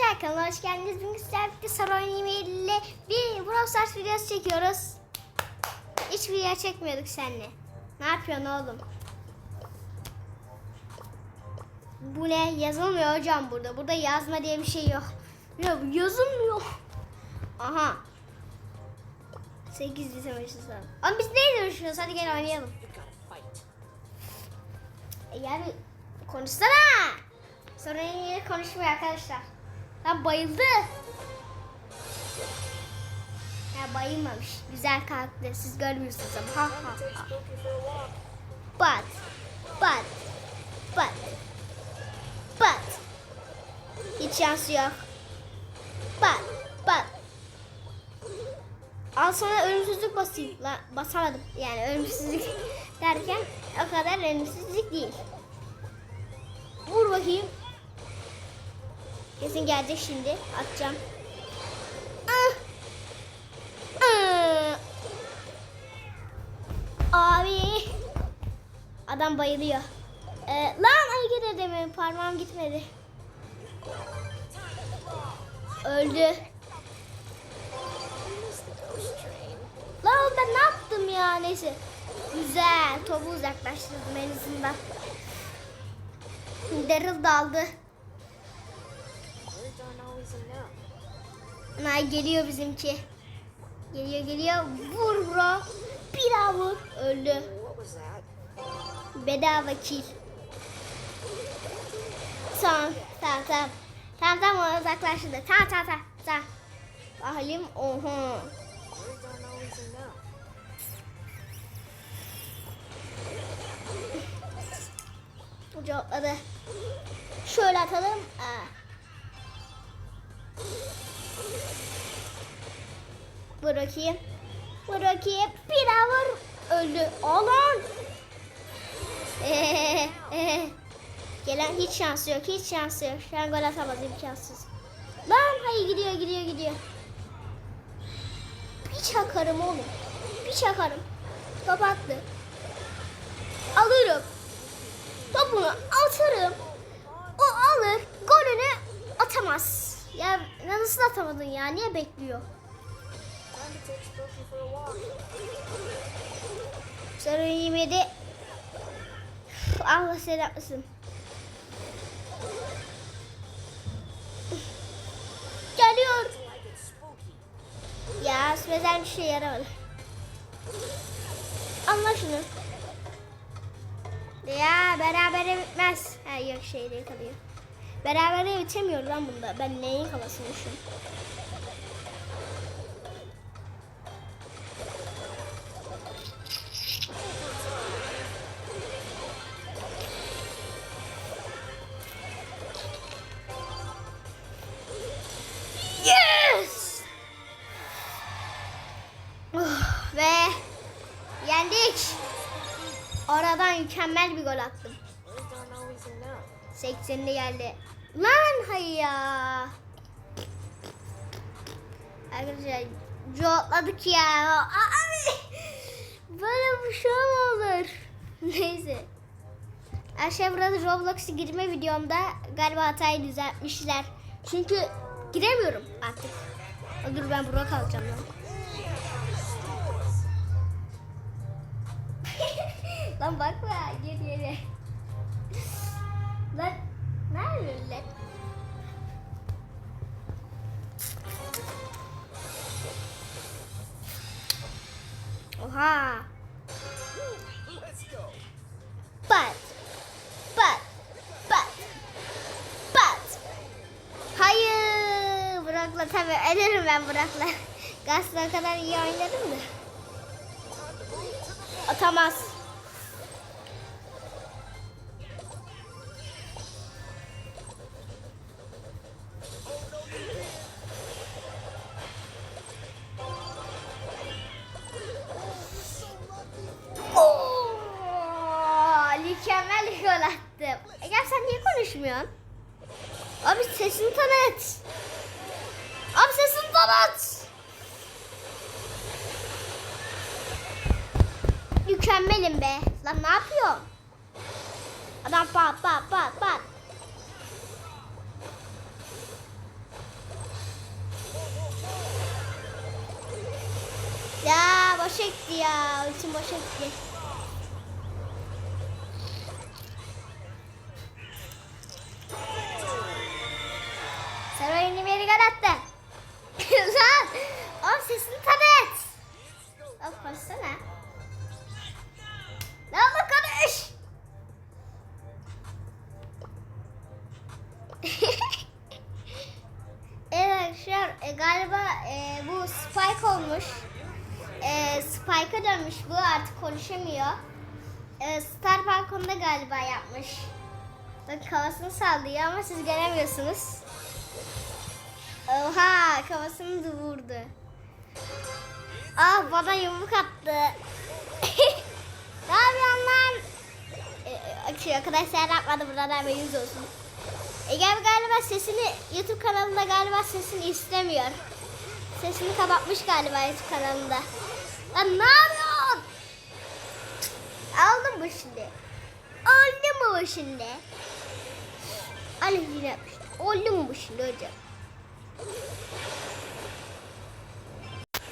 arkadaşlar kanala hoş geldiniz. Bugün sizlerle birlikte Saron ile bir Brawl Stars videosu çekiyoruz. Hiç video çekmiyorduk seninle. Ne yapıyorsun oğlum? Bu ne? Yazılmıyor hocam burada. Burada yazma diye bir şey yok. Yok yazılmıyor. Aha. 8 lisan başlasın. Ama biz neyle uğraşıyoruz? Hadi gel oynayalım. E yani konuşsana. Sonra yine konuşmuyor arkadaşlar. Lan bayıldı. Ya bayılmamış. Güzel kalktı. Siz görmüyorsunuz ama. Ha ha ha. But. But. But. But. Hiç şansı yok. But. But. Al sana ölümsüzlük basayım. Lan basamadım. Yani ölümsüzlük derken o kadar ölümsüzlük değil. Vur bakayım. Kesin gelecek şimdi. Atacağım. Ah! Ah! Abi. Adam bayılıyor. Ee, lan hareket edemiyorum. Parmağım gitmedi. Öldü. Lan ben ne yaptım ya neyse. Güzel. Topu uzaklaştırdım en azından. Daryl daldı. Nay geliyor bizimki. Geliyor geliyor. Vur bro. Bir. Öldü. Bedava kill. Tamam tamam tamam. Tamam tamam uzaklaştırdı. Tamam tamam tamam. tamam. Bakalım. Oha. Ucaladı. Şöyle atalım. Aa. Bırakayım. Bırakayım. Vur. Öldü. Alan. Ee, ee. Gelen hiç şansı yok. Hiç şansı yok. Şu an gol atamaz imkansız. Lan hayır gidiyor gidiyor gidiyor. Bir çakarım oğlum. Bir çakarım. Top attı. Alırım. Topunu atarım. O alır. Golünü atamaz. Ya nasıl atamadın ya? Niye bekliyor? Sarı yemedi. Allah sen yapmasın. Geliyor. Ya özel bir şey yaramadı. Anla şunu. Ya berabere bitmez. Ha yok şeyde kalıyor. Berabere bitemiyor lan bunda. Ben neyin kafasıymışım? Yes! Lan hayır. Arkadaşlar coğladık ya. Abi böyle bir şey olur? Neyse. Aşağı burada Roblox'a girme videomda galiba hatayı düzeltmişler. Çünkü giremiyorum artık. Dur ben burada kalacağım lan. lan bakma geri. Lan nerede lan? Oha. But. But. But. But. Hayır. Burak'la tabii ederim ben Burak'la. Gazla kadar iyi oynadım da. Atamaz. yaptım. E ya sen niye konuşmuyorsun? Abi sesini tanıt. Abi sesini tanıt. Mükemmelim be. Lan ne yapıyorsun? Adam pat pat pat pat. Ya boşa gitti ya. Ultim boşa gitti. Gol attın. Lan! Oğlum sesini tabi et. Oğlum konuşsana. Ne oldu konuş? evet arkadaşlar e, galiba e, bu Spike olmuş. E, Spike'a dönmüş bu artık konuşamıyor. E, Star balkonda galiba yapmış. Bak kafasını sallıyor ama siz göremiyorsunuz. Oha kafasını da vurdu. Ah bana yumruk attı. ne yapıyorsun lan? Ee, arkadaşlar yapmadı buradan haberiniz olsun. Ege galiba sesini YouTube kanalında galiba sesini istemiyor. Sesini kapatmış galiba YouTube kanalında. Lan ne yapıyorsun? Aldın mı şimdi? Oldu mu bu şimdi? Ali yine yapmıştı. Oldu mu bu şimdi hocam?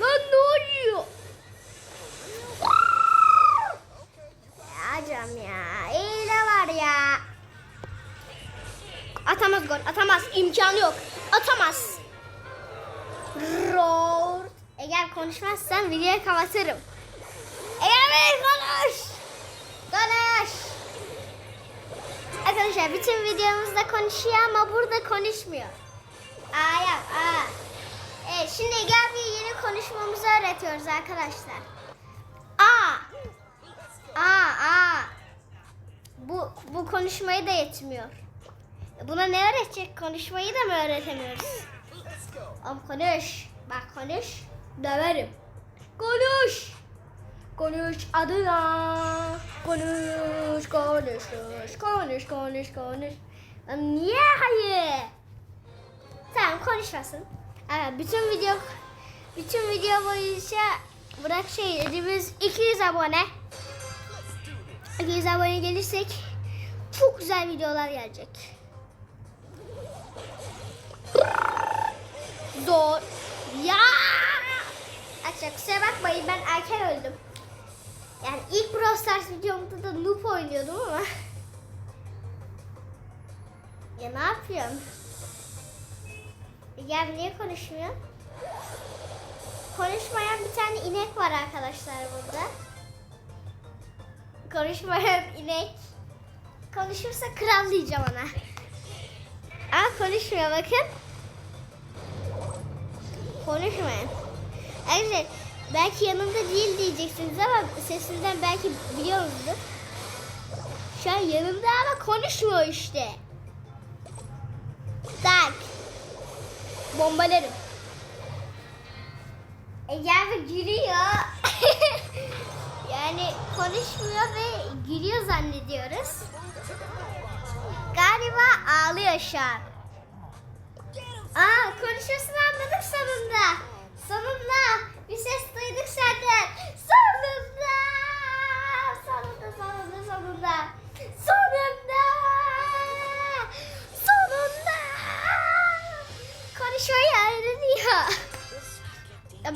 Lan ne oluyor? Ya hocam ya. De var ya. Atamaz gol. Atamaz. İmkanı yok. Atamaz. Roar. Eğer konuşmazsan videoyu kapatırım. Eğer Bey konuş. Konuş. Arkadaşlar bütün videomuzda konuşuyor ama burada konuşmuyor. Yap aa. Evet şimdi gel bir yeni konuşmamızı öğretiyoruz arkadaşlar. Aa. Aa aa. Bu bu konuşmayı da yetmiyor. E, Buna ne öğretecek? Konuşmayı da mı öğretemiyoruz? Oğlum konuş. Bak konuş. Döverim. Konuş. Konuş adına. Konuş, konuş, konuş, konuş, konuş, konuş. Niye hayır? Tamam konuşmasın. Evet, bütün video bütün video boyunca bırak şey elimiz 200 abone. 200 abone gelirsek çok güzel videolar gelecek. Zor. Ya. Arkadaşlar kusura bakmayın ben erken öldüm. Yani ilk Brawl Stars videomda da noob oynuyordum ama. Ya ne yapıyorsun? Ya niye konuşmuyor? Konuşmayan bir tane inek var arkadaşlar burada. Konuşmayan inek. Konuşursa kral diyeceğim ona. Ama konuşmuyor bakın. Konuşmayın. Arkadaşlar belki yanımda değil diyeceksiniz ama sesinden belki biliyoruzdur. Şu an yanımda ama konuşmuyor işte. Tak. Bombalarım. Ege abi gülüyor. yani konuşmuyor ve gülüyor zannediyoruz. Galiba ağlıyor şu an. Aa konuşmasını anladık sonunda. Sonunda bir ses duyduk. Sonunda. Sonunda sonunda sonunda. Sonunda.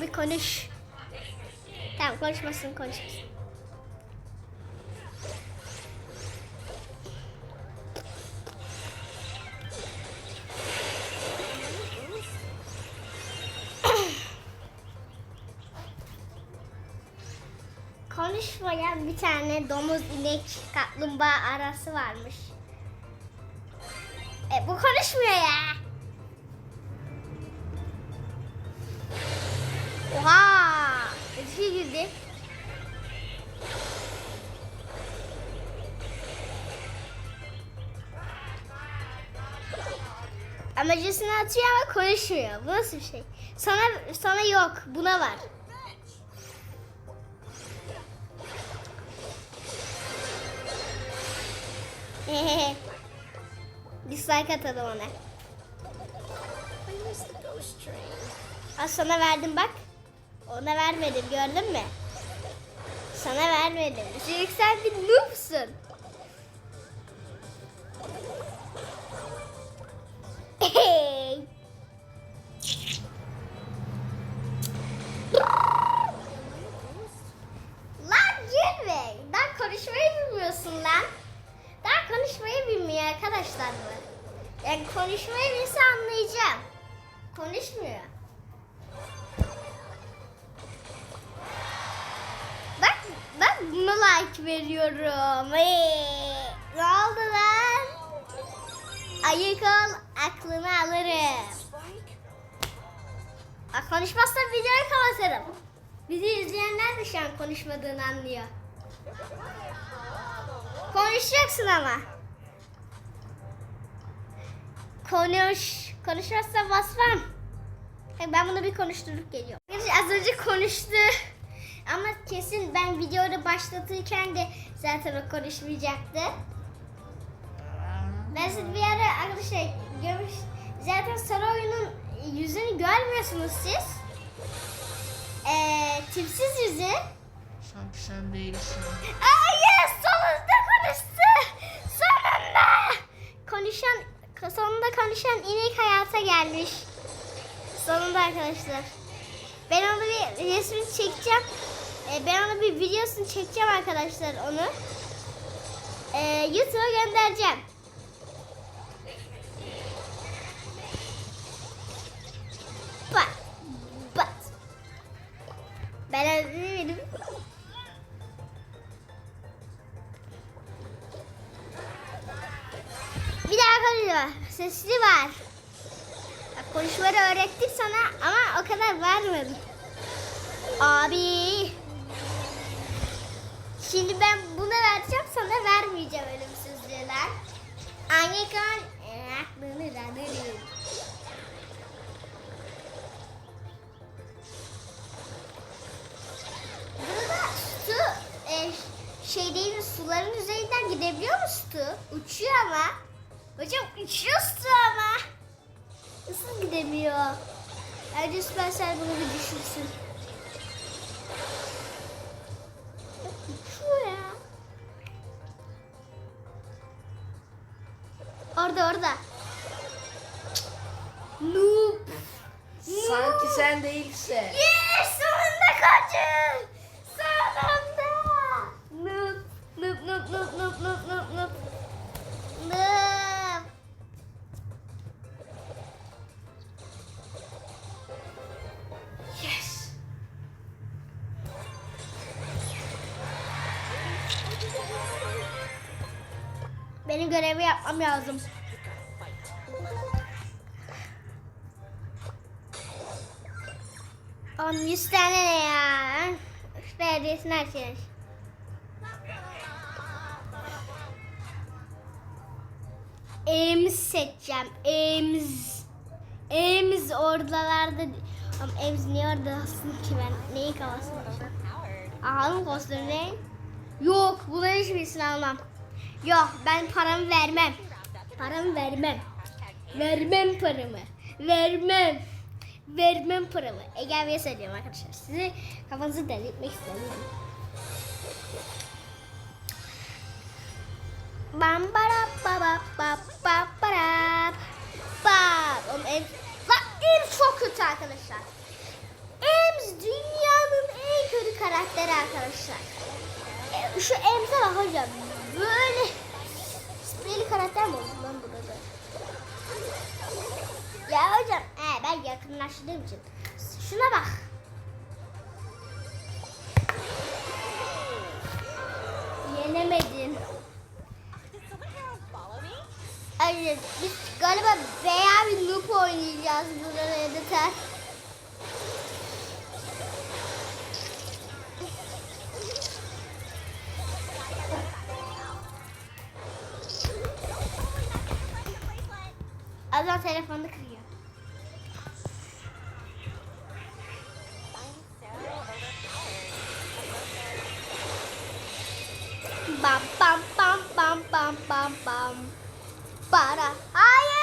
Abi konuş. Tamam konuşmasın konuşmasın. Konuşmayan bir tane domuz, inek, kaplumbağa arası varmış. E bu konuşmuyor ya. Bir girdi. Amacısını atıyor ama konuşmuyor. Bu nasıl bir şey? Sana sana yok. Buna var. Dislike atalım ona. Sana verdim bak. Ona vermedim gördün mü? Sana vermedim. Üstelik sen bir noobsun. lan girme. Daha konuşmayı bilmiyorsun lan. Daha konuşmayı bilmiyor arkadaşlar mı? Yani konuşmayı bilse anlayacağım. Konuşmuyor. Veriyorum. Ee, ne oldu lan? Ayık ol, aklını alırım. Aa, konuşmazsan videoyu kapatırım. Bizi izleyenler de şu an konuşmadığını anlıyor. Konuşacaksın ama. Konuş. Konuşmazsa basmam. Ben bunu bir konuşturup geliyorum. Az önce konuştu. Ama kesin ben videoyu başlatırken de zaten o konuşmayacaktı. Ben siz bir ara arkadaşlar görmüş. Zaten sarı oyunun yüzünü görmüyorsunuz siz. Ee, tipsiz yüzü. Sanki sen değilsin. Aa yes sonunda konuştu. Sonunda. Konuşan sonunda konuşan inek hayata gelmiş. Sonunda arkadaşlar. Ben onu bir resmini çekeceğim. Ee, ben onu bir videosunu çekeceğim arkadaşlar onu. Ee, YouTube'a göndereceğim. Bak. Bak. Ben özledim. Bir daha konuşma. Sesli var. Bak, konuşmayı öğrettik sana ama o kadar vermedim. Abi. Şimdi ben buna vereceğim sana vermeyeceğim ölümsüzlüğüler. Anne kan e, aklını da veririm. Burada su e, şey değil suların üzerinden gidebiliyor mu su? Uçuyor ama. Hocam uçuyor su ama. Nasıl gidemiyor? Bence Süpersel bunu bir düşünsün. Orada orada. Noob. Sanki sen değilsin. Yes! Sonunda kaçın! Sonunda! Noob, noob, noob, noob, noob, noob, noob, noob. Noob. Yes. Benim görevi yapmam lazım. 100 tane ne ya? Her şeyi. Ems seçeceğim. Ems. Ems oradalarda. Ama Ems niye oradasın ki ben? Neyin kafasında? Alın kostüm ne? Yok bunların hiçbirisini almam. Yok ben paramı vermem. Paramı vermem. Vermem paramı. Vermem. Vermem paramı. Ege'ye söylüyorum arkadaşlar. Sizi kafanızı delirtmek istemiyorum. Bam bara ba ba ba ba bara ba. Oğlum em, Lan em çok kötü arkadaşlar. Ems dünyanın en kötü karakteri arkadaşlar. E, Şu Ems'e bak hocam. Böyle spreyli karakter mi oldu lan burada? Ya hocam yakınlaştırdığım için. Şuna bak. Yenemedin. Hayır, biz galiba veya bir noob oynayacağız burada Redditor. Adam telefonunu kırıyor. Bam bam bam bam bam bam bam. Para. Hayır.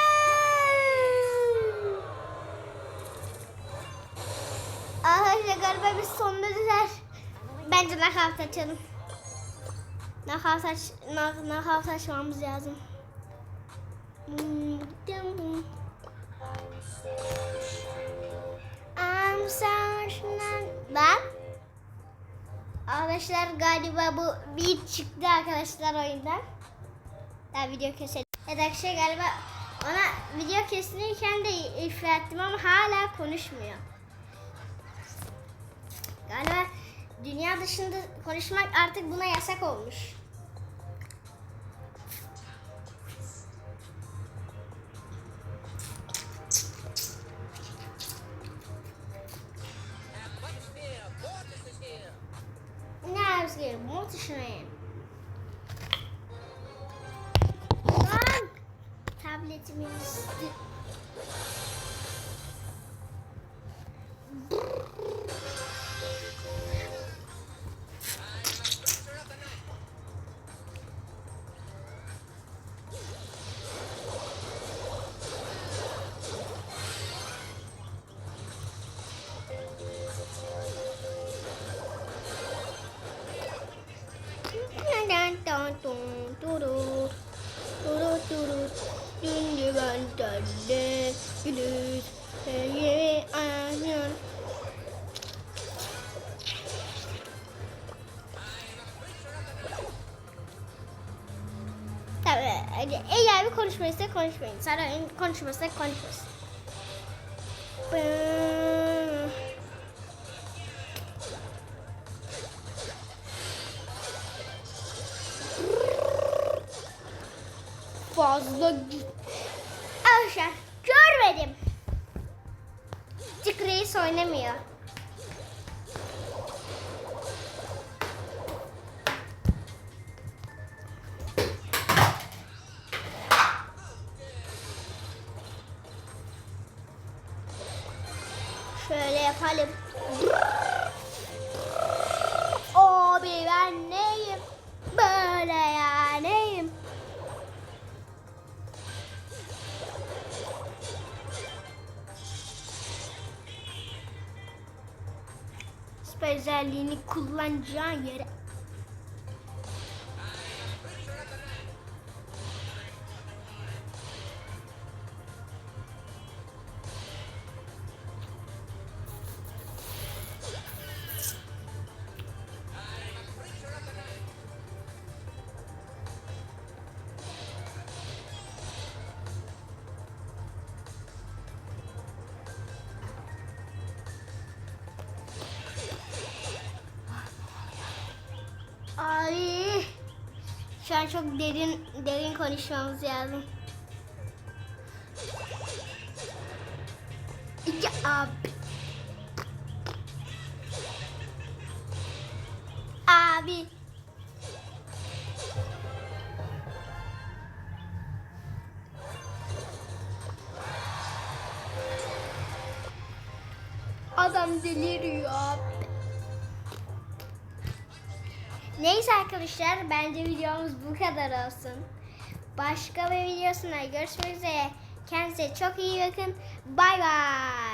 Arkadaşlar galiba biz sonunda düzer. Bence nakavt açalım. Nakavt aç, nak, nakavt açmamız lazım. Hmm. I'm sorry. Ben Arkadaşlar galiba bu bir çıktı arkadaşlar oyundan. Daha video keselim. Evet arkadaşlar galiba Ona video kesinirken de ifrettim ama hala konuşmuyor. Galiba dünya dışında konuşmak artık buna yasak olmuş. Tabletimiz. Dun Eğer bir konuşmayırsa konuşmayın. Sonra konuşmazsa konuşmasın. Yapalım. Abi ben neyim? Böyle ya neyim? Özelliğini kullanacağın yere. Şu an çok derin derin konuşmamız lazım. Ya abi. Abi. Adam deliriyor Neyse arkadaşlar bence videomuz bu kadar olsun. Başka bir videosuna görüşmek üzere. Kendinize çok iyi bakın. Bay bay.